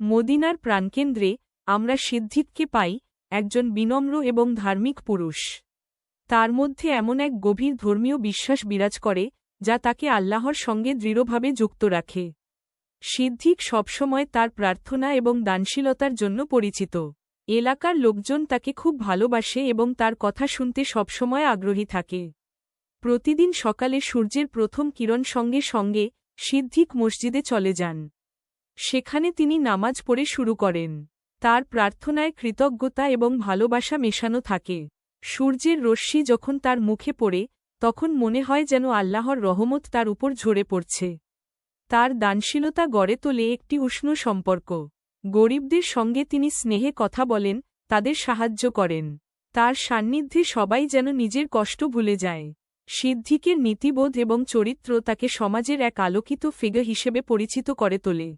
মদিনার প্রাণকেন্দ্রে আমরা সিদ্ধিককে পাই একজন বিনম্র এবং ধার্মিক পুরুষ। তার মধ্যে এমন এক গভীর ধর্মীয় বিশ্বাস বিরাজ করে, যা তাকে আল্লাহর সঙ্গে দৃঢ়ভাবে যুক্ত রাখে। সিদ্ধিক সবসময় তার প্রার্থনা এবং দানশীলতার জন্য পরিচিত। এলাকার লোকজন তাকে খুব ভালোবাসে এবং তার কথা শুনতে সবসময় আগ্রহী থাকে। প্রতিদিন সকালে সূর্যের প্রথম কিরণ সঙ্গে সঙ্গে সিদ্ধিক মসজিদে চলে যান। সেখানে তিনি নামাজ পড়ে শুরু করেন। তার প্রার্থনায় কৃতজ্ঞতা এবং ভালোবাসা মেশানো থাকে। সূর্যের রশ্মি যখন তার মুখে পড়ে, তখন মনে হয় যেন আল্লাহর রহমত তার উপর ঝরে পড়ছে। তার দানশীলতা গড়ে তোলে একটি উষ্ণ সম্পর্ক। গরিবদের সঙ্গে তিনি স্নেহে কথা বলেন, তাদের সাহায্য করেন। তার সান্নিধ্যে সবাই যেন নিজের কষ্ট ভুলে যায়। সিদ্ধিকের নীতিবোধ এবং চরিত্র তাকে সমাজের এক আলোকিত ফিগার হিসেবে পরিচিত করে তোলে।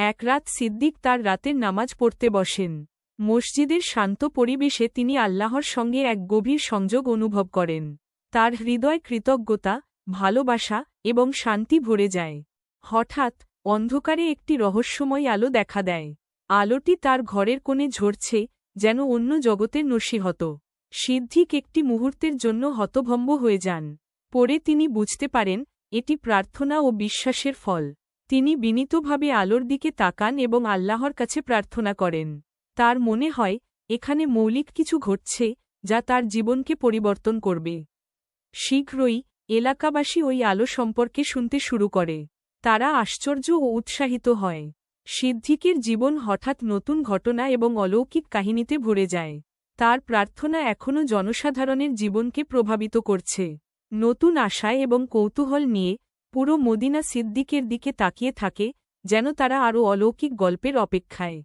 এক রাত সিদ্দিক তার রাতের নামাজ পড়তে বসেন। মসজিদের শান্ত পরিবেশে তিনি আল্লাহর সঙ্গে এক গভীর সংযোগ অনুভব করেন। তার হৃদয় কৃতজ্ঞতা, ভালোবাসা এবং শান্তি ভরে যায়। হঠাৎ, অন্ধকারে একটি রহস্যময় আলো দেখা দেয়। আলোটি তার ঘরের কোণে ঝরছে, যেন অন্য জগতের নসিহত। সিদ্ধিক একটি মুহূর্তের জন্য হতভম্ব হয়ে যান। পরে তিনি বুঝতে পারেন, এটি প্রার্থনা ও বিশ্বাসের ফল। তিনি বিনীতভাবে আলোর দিকে তাকান এবং আল্লাহর কাছে প্রার্থনা করেন। তার মনে হয়, এখানে মৌলিক কিছু ঘটছে, যা তার জীবনকে পরিবর্তন করবে। শীঘ্রই, এলাকাবাসী ওই আলো সম্পর্কে শুনতে শুরু করে। তারা আশ্চর্য ও উৎসাহিত হয়। সিদ্ধিকের জীবন হঠাৎ নতুন ঘটনা এবং অলৌকিক কাহিনীতে ভরে যায়। তার প্রার্থনা এখনও জনসাধারণের জীবনকে প্রভাবিত করছে। নতুন আশায় এবং কৌতূহল নিয়ে পুরো মদিনা সিদ্দিকের দিকে তাকিয়ে থাকে, যেন তারা আরও অলৌকিক গল্পের অপেক্ষায়।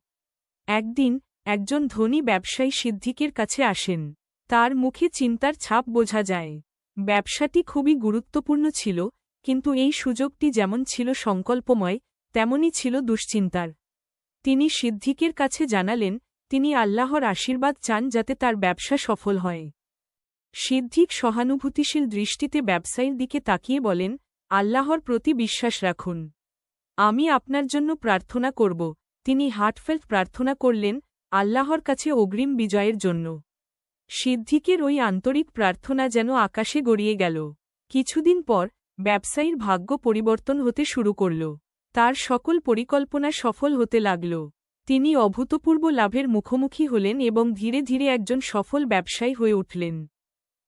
একদিন, একজন ধনী ব্যবসায়ী সিদ্দিকের কাছে আসেন। তার মুখে চিন্তার ছাপ বোঝা যায়। ব্যবসাটি খুবই গুরুত্বপূর্ণ ছিল, কিন্তু এই সুযোগটি যেমন ছিল সংকল্পময়, তেমনই ছিল দুশ্চিন্তার। তিনি সিদ্দিকের কাছে জানালেন, তিনি আল্লাহর আশীর্বাদ চান যাতে তার ব্যবসা সফল হয়। সিদ্ধিক সহানুভূতিশীল দৃষ্টিতে ব্যবসায়ীর দিকে তাকিয়ে বলেন আল্লাহর প্রতি বিশ্বাস রাখুন। আমি আপনার জন্য প্রার্থনা করব, তিনি হার্টফেল্ট প্রার্থনা করলেন আল্লাহর কাছে অগ্রিম বিজয়ের জন্য। সিদ্ধিকের ওই আন্তরিক প্রার্থনা যেন আকাশে গড়িয়ে গেল। কিছুদিন পর ব্যবসায়ীর ভাগ্য পরিবর্তন হতে শুরু করল। তার সকল পরিকল্পনা সফল হতে লাগল। তিনি অভূতপূর্ব লাভের মুখোমুখি হলেন এবং ধীরে ধীরে একজন সফল ব্যবসায়ী হয়ে উঠলেন।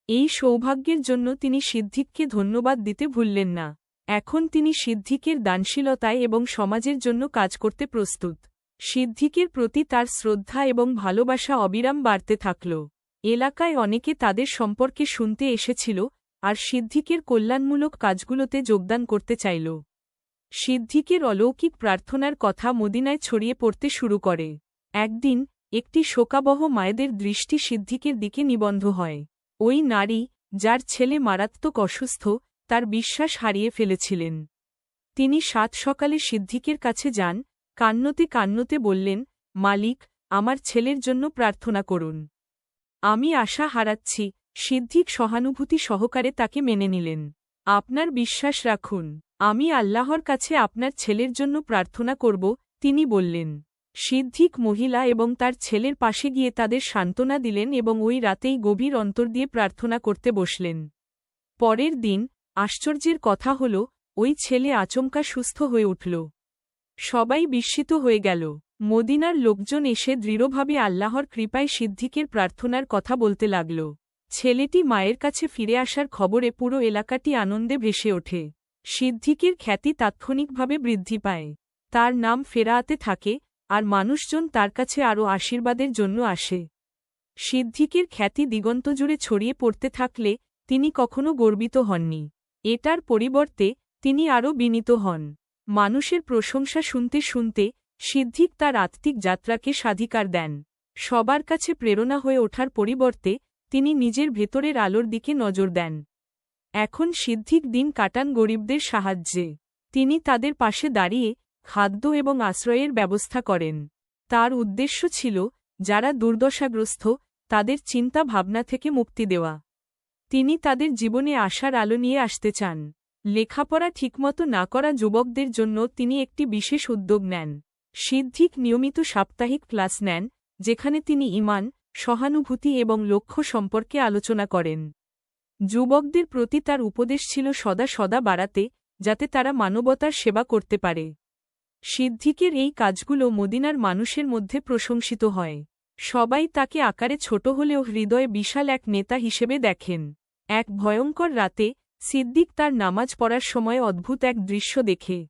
এই সৌভাগ্যের জন্য তিনি সিদ্ধিককে ধন্যবাদ দিতে ভুললেন না। এখন তিনি সিদ্ধিকের দানশীলতায় এবং সমাজের জন্য কাজ করতে প্রস্তুত। সিদ্ধিকের প্রতি তার শ্রদ্ধা এবং ভালোবাসা অবিরাম বাড়তে থাকল। এলাকায় অনেকে তাদের সম্পর্কে শুনতে এসেছিল আর সিদ্ধিকের কল্যাণমূলক কাজগুলোতে যোগদান করতে চাইল। সিদ্ধিকের অলৌকিক প্রার্থনার কথা মদিনায় ছড়িয়ে পড়তে শুরু করে। একদিন একটি শোকাবহ মায়েদের দৃষ্টি সিদ্ধিকের দিকে নিবন্ধ হয়। ওই নারী, যার ছেলে মারাত্মক অসুস্থ, তার বিশ্বাস হারিয়ে ফেলেছিলেন। তিনি সাত সকালে সিদ্ধিকের কাছে যান, কান্নতে কান্নতে বললেন, মালিক, আমার ছেলের জন্য প্রার্থনা করুন। আমি আশা হারাচ্ছি সিদ্ধিক সহানুভূতি সহকারে তাকে মেনে নিলেন। আপনার বিশ্বাস রাখুন, আমি আল্লাহর কাছে আপনার ছেলের জন্য প্রার্থনা করব, তিনি বললেন। সিদ্ধিক মহিলা এবং তার ছেলের পাশে গিয়ে তাদের সান্ত্বনা দিলেন এবং ওই রাতেই গভীর অন্তর দিয়ে প্রার্থনা করতে বসলেন। পরের দিন আশ্চর্যের কথা হল, ওই ছেলে আচমকা সুস্থ হয়ে উঠল। সবাই বিস্মিত হয়ে গেল। মদিনার লোকজন এসে দৃঢ়ভাবে আল্লাহর কৃপায় সিদ্ধিকের প্রার্থনার কথা বলতে লাগল। ছেলেটি মায়ের কাছে ফিরে আসার খবরে পুরো এলাকাটি আনন্দে ভেসে ওঠে। সিদ্ধিকের খ্যাতি তাৎক্ষণিকভাবে বৃদ্ধি পায়। তার নাম ফেরাতে থাকে আর মানুষজন তার কাছে আরও আশীর্বাদের জন্য আসে। সিদ্ধিকের খ্যাতি দিগন্ত জুড়ে ছড়িয়ে পড়তে থাকলে তিনি কখনো গর্বিত হননি। এটার পরিবর্তে তিনি আরও বিনীত হন। মানুষের প্রশংসা শুনতে শুনতে সিদ্ধিক তার আত্মিক যাত্রাকে স্বাধিকার দেন। সবার কাছে প্রেরণা হয়ে ওঠার পরিবর্তে তিনি নিজের ভেতরের আলোর দিকে নজর দেন। এখন সিদ্ধিক দিন কাটান গরিবদের সাহায্যে। তিনি তাদের পাশে দাঁড়িয়ে খাদ্য এবং আশ্রয়ের ব্যবস্থা করেন। তার উদ্দেশ্য ছিল, যারা দুর্দশাগ্রস্ত, তাদের চিন্তা ভাবনা থেকে মুক্তি দেওয়া। তিনি তাদের জীবনে আশার আলো নিয়ে আসতে চান। লেখাপড়া ঠিকমতো না করা যুবকদের জন্য তিনি একটি বিশেষ উদ্যোগ নেন। সিদ্ধিক নিয়মিত সাপ্তাহিক ক্লাস নেন, যেখানে তিনি ইমান, সহানুভূতি এবং লক্ষ্য সম্পর্কে আলোচনা করেন। যুবকদের প্রতি তার উপদেশ ছিল সদা সদা বাড়াতে, যাতে তারা মানবতার সেবা করতে পারে। সিদ্ধিকের এই কাজগুলো মদিনার মানুষের মধ্যে প্রশংসিত হয়। সবাই তাকে আকারে ছোট হলেও হৃদয়ে বিশাল এক নেতা হিসেবে দেখেন। এক ভয়ঙ্কর রাতে সিদ্দিক তার নামাজ পড়ার সময় অদ্ভুত এক দৃশ্য দেখে।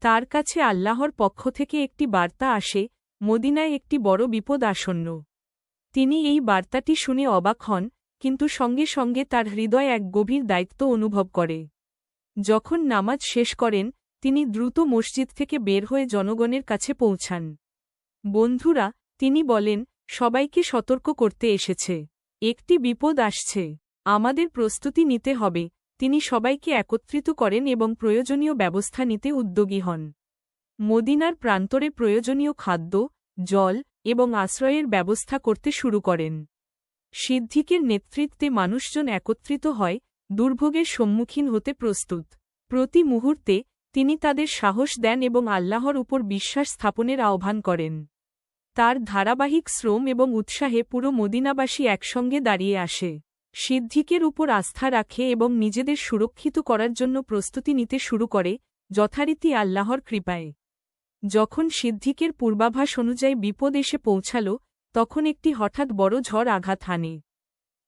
তার কাছে আল্লাহর পক্ষ থেকে একটি বার্তা আসে, মদিনায় একটি বড় বিপদ আসন্ন। তিনি এই বার্তাটি শুনে অবাক হন, কিন্তু সঙ্গে সঙ্গে তার হৃদয় এক গভীর দায়িত্ব অনুভব করে। যখন নামাজ শেষ করেন তিনি দ্রুত মসজিদ থেকে বের হয়ে জনগণের কাছে পৌঁছান। বন্ধুরা, তিনি বলেন, সবাইকে সতর্ক করতে এসেছে। একটি বিপদ আসছে। আমাদের প্রস্তুতি নিতে হবে। তিনি সবাইকে একত্রিত করেন এবং প্রয়োজনীয় ব্যবস্থা নিতে উদ্যোগী হন। মদিনার প্রান্তরে প্রয়োজনীয় খাদ্য, জল এবং আশ্রয়ের ব্যবস্থা করতে শুরু করেন। সিদ্ধিকের নেতৃত্বে মানুষজন একত্রিত হয়, দুর্ভোগের সম্মুখীন হতে প্রস্তুত। প্রতি মুহূর্তে তিনি তাদের সাহস দেন এবং আল্লাহর উপর বিশ্বাস স্থাপনের আহ্বান করেন। তার ধারাবাহিক শ্রম এবং উৎসাহে পুরো মদিনাবাসী একসঙ্গে দাঁড়িয়ে আসে। সিদ্ধিকের উপর আস্থা রাখে এবং নিজেদের সুরক্ষিত করার জন্য প্রস্তুতি নিতে শুরু করে, যথারীতি আল্লাহর কৃপায়। যখন সিদ্ধিকের পূর্বাভাস অনুযায়ী বিপদ এসে পৌঁছাল, তখন একটি হঠাৎ বড় ঝড় আঘাত হানে।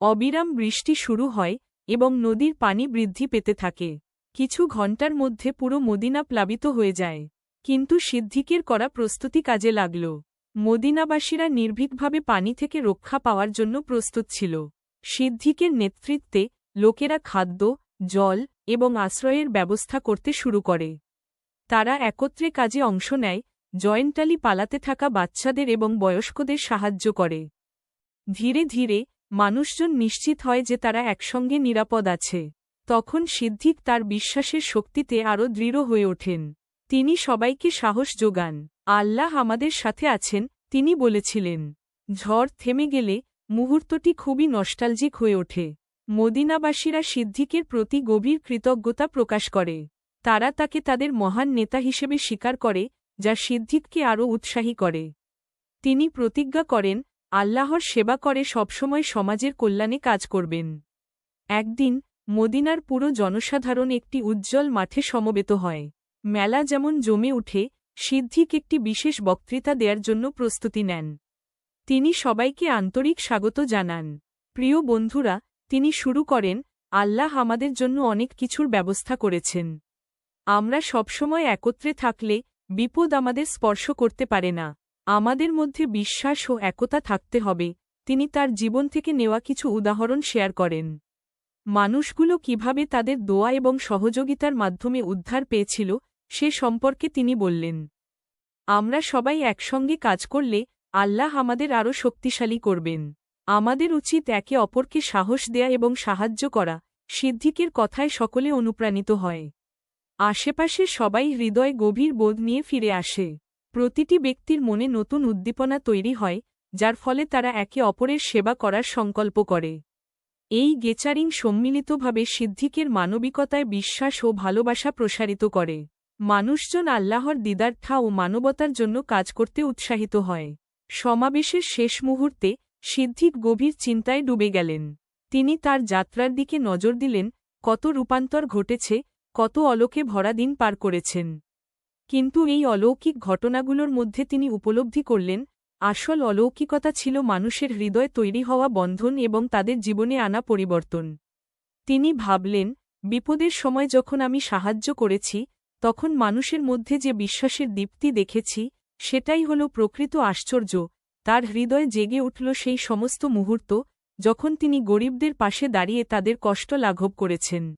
অবিরাম বৃষ্টি শুরু হয় এবং নদীর পানি বৃদ্ধি পেতে থাকে। কিছু ঘণ্টার মধ্যে পুরো মদিনা প্লাবিত হয়ে যায়। কিন্তু সিদ্ধিকের করা প্রস্তুতি কাজে লাগল। মদিনাবাসীরা নির্ভীকভাবে পানি থেকে রক্ষা পাওয়ার জন্য প্রস্তুত ছিল। সিদ্ধিকের নেতৃত্বে লোকেরা খাদ্য, জল এবং আশ্রয়ের ব্যবস্থা করতে শুরু করে। তারা একত্রে কাজে অংশ নেয়, জয়েন্টালি পালাতে থাকা বাচ্চাদের এবং বয়স্কদের সাহায্য করে। ধীরে ধীরে মানুষজন নিশ্চিত হয় যে তারা একসঙ্গে নিরাপদ আছে। তখন সিদ্ধিক তার বিশ্বাসের শক্তিতে আরও দৃঢ় হয়ে ওঠেন। তিনি সবাইকে সাহস যোগান। আল্লাহ আমাদের সাথে আছেন, তিনি বলেছিলেন। ঝড় থেমে গেলে মুহূর্তটি খুবই নস্টালজিক হয়ে ওঠে। মদিনাবাসীরা সিদ্ধিকের প্রতি গভীর কৃতজ্ঞতা প্রকাশ করে। তারা তাকে তাদের মহান নেতা হিসেবে স্বীকার করে, যা সিদ্ধিককে আরও উৎসাহী করে। তিনি প্রতিজ্ঞা করেন, আল্লাহর সেবা করে সবসময় সমাজের কল্যাণে কাজ করবেন। একদিন মদিনার পুরো জনসাধারণ একটি উজ্জ্বল মাঠে সমবেত হয়। মেলা যেমন জমে উঠে সিদ্ধিক একটি বিশেষ বক্তৃতা দেওয়ার জন্য প্রস্তুতি নেন। তিনি সবাইকে আন্তরিক স্বাগত জানান। প্রিয় বন্ধুরা, তিনি শুরু করেন, আল্লাহ আমাদের জন্য অনেক কিছুর ব্যবস্থা করেছেন। আমরা সবসময় একত্রে থাকলে, বিপদ আমাদের স্পর্শ করতে পারে না। আমাদের মধ্যে বিশ্বাস ও একতা থাকতে হবে। তিনি তার জীবন থেকে নেওয়া কিছু উদাহরণ শেয়ার করেন। মানুষগুলো কীভাবে তাদের দোয়া এবং সহযোগিতার মাধ্যমে উদ্ধার পেয়েছিল, সে সম্পর্কে তিনি বললেন, আমরা সবাই একসঙ্গে কাজ করলে আল্লাহ আমাদের আরও শক্তিশালী করবেন। আমাদের উচিত একে অপরকে সাহস দেয়া এবং সাহায্য করা সিদ্ধিকের কথায় সকলে অনুপ্রাণিত হয়। আশেপাশে সবাই হৃদয় গভীর বোধ নিয়ে ফিরে আসে। প্রতিটি ব্যক্তির মনে নতুন উদ্দীপনা তৈরি হয়, যার ফলে তারা একে অপরের সেবা করার সংকল্প করে। এই গেচারিং সম্মিলিতভাবে সিদ্ধিকের মানবিকতায় বিশ্বাস ও ভালোবাসা প্রসারিত করে। মানুষজন আল্লাহর দিদার্থা ও মানবতার জন্য কাজ করতে উৎসাহিত হয়। সমাবেশের শেষ মুহূর্তে সিদ্ধিক গভীর চিন্তায় ডুবে গেলেন। তিনি তার যাত্রার দিকে নজর দিলেন, কত রূপান্তর ঘটেছে, কত অলোকে ভরা দিন পার করেছেন। কিন্তু এই অলৌকিক ঘটনাগুলোর মধ্যে তিনি উপলব্ধি করলেন আসল অলৌকিকতা ছিল মানুষের হৃদয় তৈরি হওয়া বন্ধন এবং তাদের জীবনে আনা পরিবর্তন। তিনি ভাবলেন, বিপদের সময় যখন আমি সাহায্য করেছি, তখন মানুষের মধ্যে যে বিশ্বাসের দীপ্তি দেখেছি, সেটাই হল প্রকৃত আশ্চর্য। তার হৃদয় জেগে উঠল সেই সমস্ত মুহূর্ত, যখন তিনি গরিবদের পাশে দাঁড়িয়ে তাদের কষ্ট লাঘব করেছেন।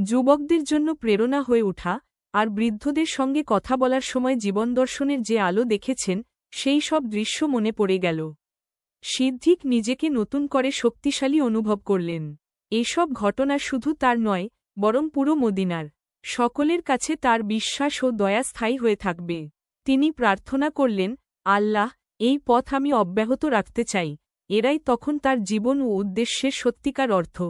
যুবকদের জন্য প্রেরণা হয়ে ওঠা, আর বৃদ্ধদের সঙ্গে কথা বলার সময় জীবন দর্শনের যে আলো দেখেছেন সেই সব দৃশ্য মনে পড়ে গেল। সিদ্ধিক নিজেকে নতুন করে শক্তিশালী অনুভব করলেন। এসব ঘটনা শুধু তার নয়, বরং পুরো মদিনার সকলের কাছে তার বিশ্বাস ও দয়া স্থায়ী হয়ে থাকবে। তিনি প্রার্থনা করলেন, আল্লাহ, এই পথ আমি অব্যাহত রাখতে চাই। এরাই তখন তার জীবন ও উদ্দেশ্যের সত্যিকার অর্থ।